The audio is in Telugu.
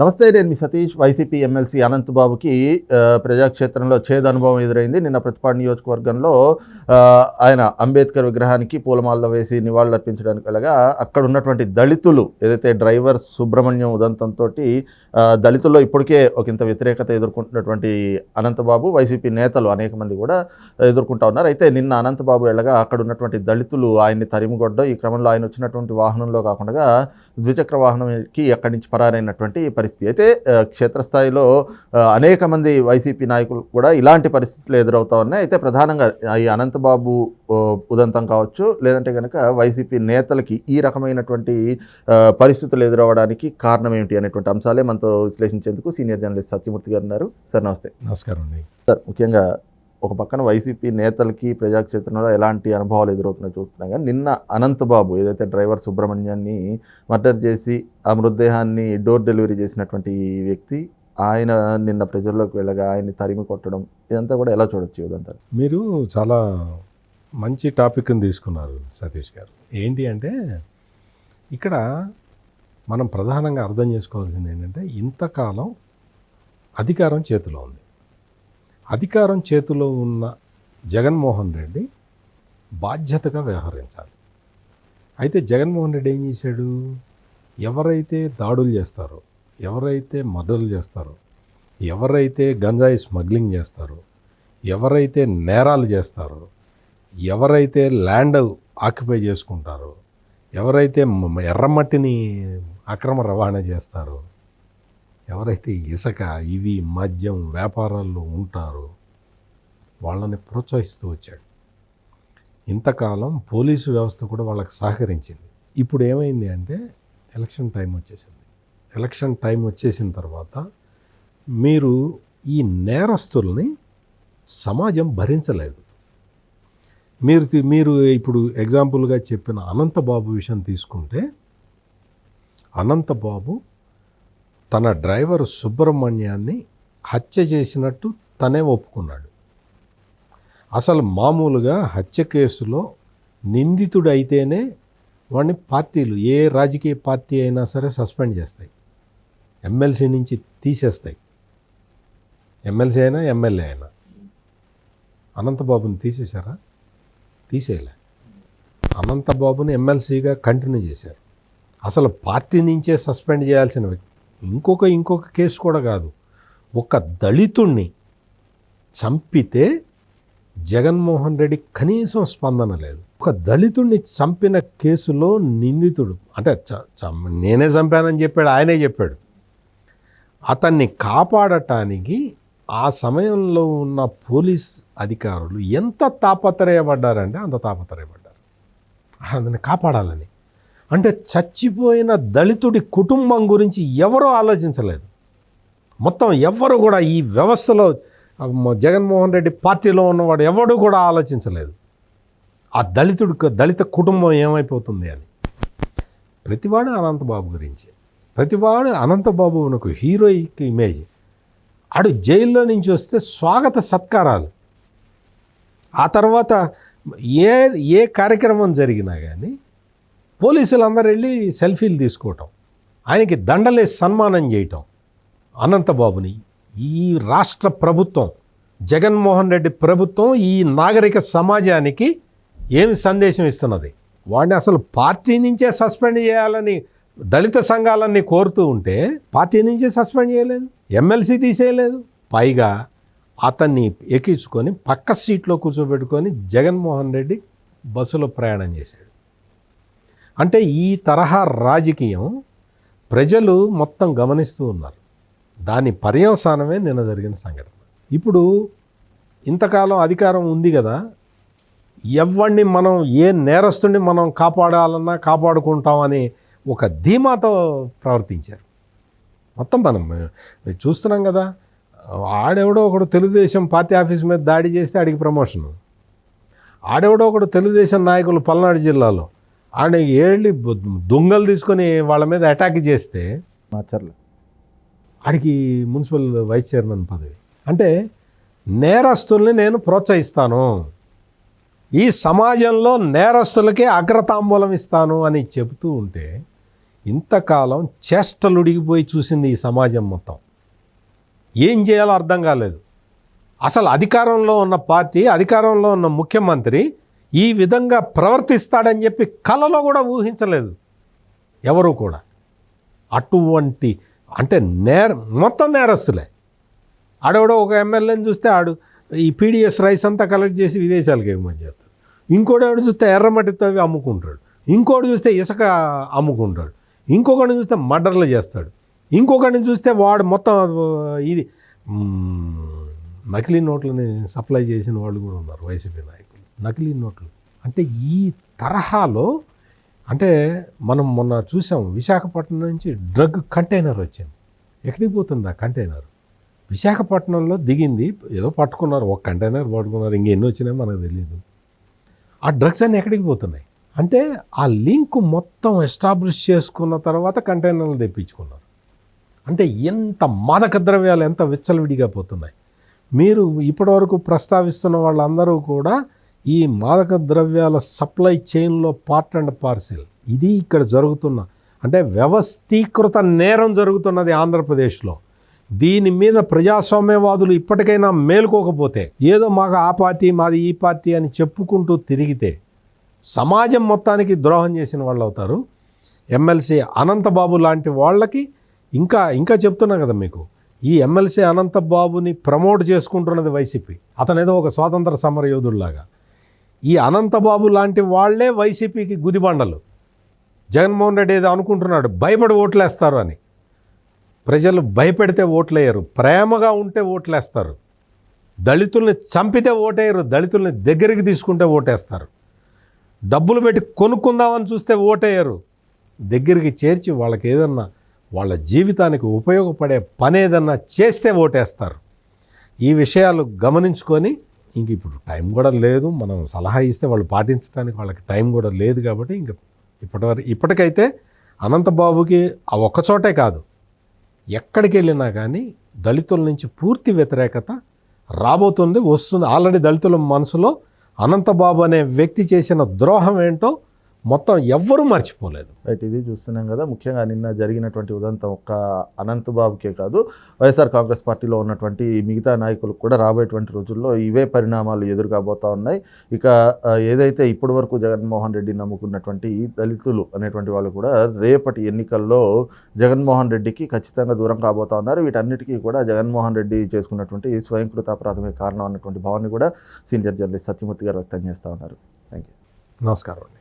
నమస్తే నేను మీ సతీష్ వైసీపీ ఎమ్మెల్సీ అనంతబాబుకి ప్రజాక్షేత్రంలో చేదు అనుభవం ఎదురైంది. నిన్న ప్రతిపాడు నియోజకవర్గంలో ఆయన అంబేద్కర్ విగ్రహానికి పూలమాల వేసి నివాళులర్పించడానికి వెళ్ళగా అక్కడ ఉన్నటువంటి దళితులు ఏదైతే డ్రైవర్ సుబ్రహ్మణ్యం ఉదంతంతో దళితుల్లో ఇప్పటికే ఒక ఇంత వ్యతిరేకత ఎదుర్కొంటున్నటువంటి అనంతబాబు వైసీపీ నేతలు అనేక మంది కూడా ఎదుర్కొంటా ఉన్నారు. అయితే నిన్న అనంతబాబు వెళ్ళగా అక్కడ ఉన్నటువంటి దళితులు ఆయన్ని తరిమిగొడ్డం ఈ క్రమంలో ఆయన వచ్చినటువంటి వాహనంలో కాకుండా ద్విచక్ర వాహనంకి అక్కడి నుంచి పరారైనటువంటి పరిస్థితి అయితే ఆ, క్షేత్రస్థాయిలో అనేక మంది వైసీపీ నాయకులు కూడా ఇలాంటి పరిస్థితులు ఎదురవుతా ఉన్నాయి. అయితే ప్రధానంగా ఈ అనంతబాబు ఉదంతం కావచ్చు లేదంటే కనుక వైసీపీ నేతలకి ఈ రకమైనటువంటి పరిస్థితులు ఎదురవడానికి కారణం ఏమిటి అనేటువంటి అంశాలే మనతో విశ్లేషించేందుకు సీనియర్ జర్నలిస్ట్ సత్యమూర్తి గారు ఉన్నారు. సార్ నమస్తే. నమస్కారం అండి. సార్ ముఖ్యంగా ఒక పక్కన వైసీపీ నేతలకి ప్రజాక్షేత్రంలో ఎలాంటి అనుభవాలు ఎదురవుతున్నాయో చూస్తున్నాం. కానీ నిన్న అనంతబాబు ఏదైతే డ్రైవర్ సుబ్రహ్మణ్యాన్ని మర్డర్ చేసి ఆ మృతదేహాన్ని డోర్ డెలివరీ చేసినటువంటి వ్యక్తి ఆయన నిన్న ప్రజల్లోకి వెళ్ళగా ఆయన్ని తరిమి కొట్టడం ఇదంతా కూడా ఎలా చూడొచ్చు ఇదంతా మీరు చాలా మంచి టాపిక్ని తీసుకున్నారు సతీష్ గారు. ఏంటి అంటే ఇక్కడ మనం ప్రధానంగా అర్థం చేసుకోవాల్సింది ఏంటంటే ఇంతకాలం అధికారం చేతిలో ఉంది. అధికారం చేతిలో ఉన్న జగన్మోహన్ రెడ్డి బాధ్యతగా వ్యవహరించాలి. అయితే జగన్మోహన్ రెడ్డి ఏం చేశాడు? ఎవరైతే దాడులు చేస్తారో ఎవరైతే మర్డర్లు చేస్తారో ఎవరైతే గంజాయి స్మగ్లింగ్ చేస్తారో ఎవరైతే నేరాలు చేస్తారో ఎవరైతే ల్యాండ్ ఆక్యుపై చేసుకుంటారో ఎవరైతే ఎర్రమట్టిని అక్రమ రవాణా చేస్తారో ఎవరైతే ఇసుక ఇవి మద్యం వ్యాపారాల్లో ఉంటారో వాళ్ళని ప్రోత్సహిస్తూ వచ్చాడు. ఇంతకాలం పోలీసు వ్యవస్థ కూడా వాళ్ళకి సహకరించింది. ఇప్పుడు ఏమైంది అంటే ఎలక్షన్ టైం వచ్చేసింది. ఎలక్షన్ టైం వచ్చేసిన తర్వాత మీరు ఈ నేరస్తుల్ని సమాజం భరించలేదు. మీరు మీరు ఇప్పుడు ఎగ్జాంపుల్గా చెప్పిన అనంతబాబు విషయం తీసుకుంటే అనంతబాబు తన డ్రైవర్ సుబ్రహ్మణ్యాన్ని హత్య చేసినట్టు తనే ఒప్పుకున్నాడు. అసలు మామూలుగా హత్య కేసులో నిందితుడు అయితేనే వాడిని పార్టీలు ఏ రాజకీయ పార్టీ అయినా సరే సస్పెండ్ చేస్తాయి. ఎమ్మెల్సీ నుంచి తీసేస్తాయి. ఎమ్మెల్సీ అయినా ఎమ్మెల్యే అయినా. అనంతబాబుని తీసేశారా? తీసేయలే. అనంతబాబుని ఎమ్మెల్సీగా కంటిన్యూ చేశారు. అసలు పార్టీ నుంచే సస్పెండ్ చేయాల్సిన వ్యక్తి ఇంకొక ఇంకొక కేసు కూడా కాదు. ఒక దళితుణ్ణి చంపితే జగన్మోహన్ రెడ్డి కనీసం స్పందన లేదు. ఒక దళితుడిని చంపిన కేసులో నిందితుడు అంటే చ- నేనే చంపానని చెప్పాడు ఆయనే చెప్పాడు. అతన్ని కాపాడటానికి ఆ సమయంలో ఉన్న పోలీస్ అధికారులు ఎంత తాపత్రయపడ్డారంటే అంత తాపత్రయపడ్డారు. అతన్ని కాపాడాలని. అంటే చచ్చిపోయిన దళితుడి కుటుంబం గురించి ఎవరూ ఆలోచించలేదు. మొత్తం ఎవ్వరు కూడా ఈ వ్యవస్థలో జగన్మోహన్ రెడ్డి పార్టీలో ఉన్నవాడు ఎవడు కూడా ఆలోచించలేదు. ఆ దళితుడి దళిత కుటుంబం ఏమైపోతుంది అని. ప్రతివాడు అనంతబాబు గురించి. ప్రతివాడు అనంతబాబునకు హీరోయిక్ ఇమేజ్. ఆడు జైల్లో నుంచి వస్తే స్వాగత సత్కారాలు. ఆ తర్వాత ఏ ఏ కార్యక్రమం జరిగినా కానీ పోలీసులు అందరు వెళ్ళి సెల్ఫీలు తీసుకోవటం. ఆయనకి దండలేసి సన్మానం చేయటం. అనంతబాబుని ఈ రాష్ట్ర ప్రభుత్వం జగన్మోహన్ రెడ్డి ప్రభుత్వం ఈ నాగరిక సమాజానికి ఏమి సందేశం ఇస్తున్నది? వాడిని అసలు పార్టీ నుంచే సస్పెండ్ చేయాలని దళిత సంఘాలన్నీ కోరుతూ ఉంటే పార్టీ నుంచే సస్పెండ్ చేయలేదు. ఎమ్మెల్సీ తీసేయలేదు. పైగా అతన్ని ఎక్కించుకొని పక్క సీట్లో కూర్చోబెట్టుకొని జగన్మోహన్ రెడ్డి బస్సులో ప్రయాణం చేశాడు. అంటే ఈ తరహా రాజకీయం ప్రజలు మొత్తం గమనిస్తూ ఉన్నారు. దాని పర్యవసానమే నిన్న జరిగిన సంఘటన. ఇప్పుడు ఇంతకాలం అధికారం ఉంది కదా ఎవరిని మనం ఏ నేరస్తుని మనం కాపాడాలన్నా కాపాడుకుంటామని ఒక ధీమాతో ప్రవర్తించారు. మొత్తం మనం మేము చూస్తున్నాం కదా ఆడెవడో ఒకడు తెలుగుదేశం పార్టీ ఆఫీస్ మీద దాడి చేస్తే ఆడికి ప్రమోషన్. ఆడెవడో ఒకడు తెలుగుదేశం నాయకులు పల్నాడు జిల్లాలో. ఆడ ఏళ్ళి దొంగలు తీసుకొని వాళ్ళ మీద అటాక్ చేస్తే మాచర్ల. ఆడికి మున్సిపల్ వైస్ చైర్మన్ పదవి. అంటే నేరస్తుల్ని నేను ప్రోత్సహిస్తాను. ఈ సమాజంలో నేరస్తులకే అగ్రతాంబూలం ఇస్తాను అని చెబుతూ ఉంటే ఇంతకాలం చేష్టలుడిగిపోయి చూసింది ఈ సమాజం మొత్తం. ఏం చేయాలో అర్థం కాలేదు. అసలు అధికారంలో ఉన్న పార్టీ అధికారంలో ఉన్న ముఖ్యమంత్రి ఈ విధంగా ప్రవర్తిస్తాడని చెప్పి కలలో కూడా ఊహించలేదు. ఎవరు కూడా. అటువంటి అంటే నేర మొత్తం నేరస్తులే. ఆడెవడో ఒక ఎమ్మెల్యేని చూస్తే ఆడు ఈ పీడిఎస్ రైస్ అంతా కలెక్ట్ చేసి విదేశాలకు ఎగుమతి చేస్తాడు ఇంకోటి చూస్తే ఎర్రమట్టి తవ్వి అమ్ముకుంటాడు. ఇంకోటి చూస్తే ఇసుక అమ్ముకుంటాడు. ఇంకొకడిని చూస్తే మర్డర్లు చేస్తాడు. ఇంకొకడిని చూస్తే వాడు మొత్తం ఇది నకిలీ నోట్లని సప్లై చేసిన వాళ్ళు కూడా ఉన్నారు వైసీపీ నాయకులు. నకిలీ నోట్లు. అంటే ఈ తరహాలో అంటే మనం మొన్న చూసాం విశాఖపట్నం నుంచి డ్రగ్ కంటైనర్ వచ్చింది. ఎక్కడికి పోతుంది ఆ కంటైనర్? విశాఖపట్నంలో దిగింది ఏదో పట్టుకున్నారు ఒక కంటైనర్ పట్టుకున్నారు ఇంకెన్ని వచ్చినాయో మనకు తెలియదు ఆ డ్రగ్స్ అన్నీ ఎక్కడికి పోతున్నాయి? అంటే ఆ లింక్ మొత్తం ఎస్టాబ్లిష్ చేసుకున్న తర్వాత కంటైనర్లు తెప్పించుకున్నారు. అంటే ఎంత మాదక ద్రవ్యాలు ఎంత విచ్చలవిడిగా పోతున్నాయి. మీరు ఇప్పటివరకు ప్రస్తావిస్తున్న వాళ్ళందరూ కూడా ఈ మాదక ద్రవ్యాల సప్లై చైన్లో పార్ట్ అండ్ పార్సిల్. ఇది ఇక్కడ జరుగుతున్న అంటే వ్యవస్థీకృత నేరం జరుగుతున్నది ఆంధ్రప్రదేశ్లో. దీని మీద ప్రజాస్వామ్యవాదులు ఇప్పటికైనా మేలుకోకపోతే ఏదో మాకు ఆ పార్టీ మాది ఈ పార్టీ అని చెప్పుకుంటూ తిరిగితే సమాజం మొత్తానికి ద్రోహం చేసిన వాళ్ళు అవుతారు ఎమ్మెల్సీ అనంతబాబు లాంటి వాళ్ళకి ఇంకా ఇంకా చెప్తున్నా కదా మీకు ఈ ఎమ్మెల్సీ అనంతబాబుని ప్రమోట్ చేసుకుంటున్నది వైసీపీ. అతను ఏదో ఒక స్వాతంత్ర సమర యోధుడిలాగా ఈ అనంతబాబు లాంటి వాళ్ళే వైసీపీకి గుదిబండలు. జగన్మోహన్ రెడ్డి ఏదో అనుకుంటున్నాడు భయపడి ఓట్లేస్తారు అని. ప్రజలు భయపెడితే ఓట్లేయరు ప్రేమగా ఉంటే ఓట్లేస్తారు. దళితుల్ని చంపితే ఓటేయరు దళితుల్ని దగ్గరికి తీసుకుంటే ఓటేస్తారు. డబ్బులు పెట్టి కొనుక్కుందామని చూస్తే ఓటేయరు. దగ్గరికి చేర్చి వాళ్ళకి ఏదన్నా వాళ్ళ జీవితానికి ఉపయోగపడే పని ఏదన్నా చేస్తే ఓటేస్తారు. ఈ విషయాలు గమనించుకొని ఇంక ఇప్పుడు టైం కూడా లేదు. మనం సలహా ఇస్తే వాళ్ళు పాటించడానికి వాళ్ళకి టైం కూడా లేదు కాబట్టి ఇంక ఇప్పటివరకు ఇప్పటికైతే అనంతబాబుకి ఆ ఒక్కచోటే కాదు. ఎక్కడికి వెళ్ళినా కానీ దళితుల నుంచి పూర్తి వ్యతిరేకత రాబోతుంది వస్తుంది. ఆల్రెడీ దళితుల మనసులో అనంతబాబు అనే వ్యక్తి చేసిన ద్రోహం ఏంటో మొత్తం ఎవ్వరూ మర్చిపోలేదు. రైట్ ఇది చూస్తున్నాం కదా ముఖ్యంగా నిన్న జరిగినటువంటి ఉదంతం ఒక్క అనంత్ బాబుకే కాదు వైఎస్ఆర్ కాంగ్రెస్ పార్టీలో ఉన్నటువంటి మిగతా నాయకులకు కూడా రాబోయేటువంటి రోజుల్లో ఇవే పరిణామాలు ఎదురుకాబోతా ఉన్నాయి. ఇక ఏదైతే ఇప్పటి వరకు జగన్మోహన్ రెడ్డి నమ్ముకున్నటువంటి దళితులు అనేటువంటి వాళ్ళు కూడా రేపటి ఎన్నికల్లో జగన్మోహన్ రెడ్డికి ఖచ్చితంగా దూరం కాబోతా ఉన్నారు. వీటన్నిటికీ కూడా జగన్మోహన్ రెడ్డి చేసుకున్నటువంటి స్వయంకృత అపరాధమే కారణం అన్నటువంటి భావాన్ని కూడా సీనియర్ జర్నలిస్ట్ సత్యమూర్తి గారు వ్యక్తం చేస్తూ ఉన్నారు. థ్యాంక్ యూ నమస్కారం అండి.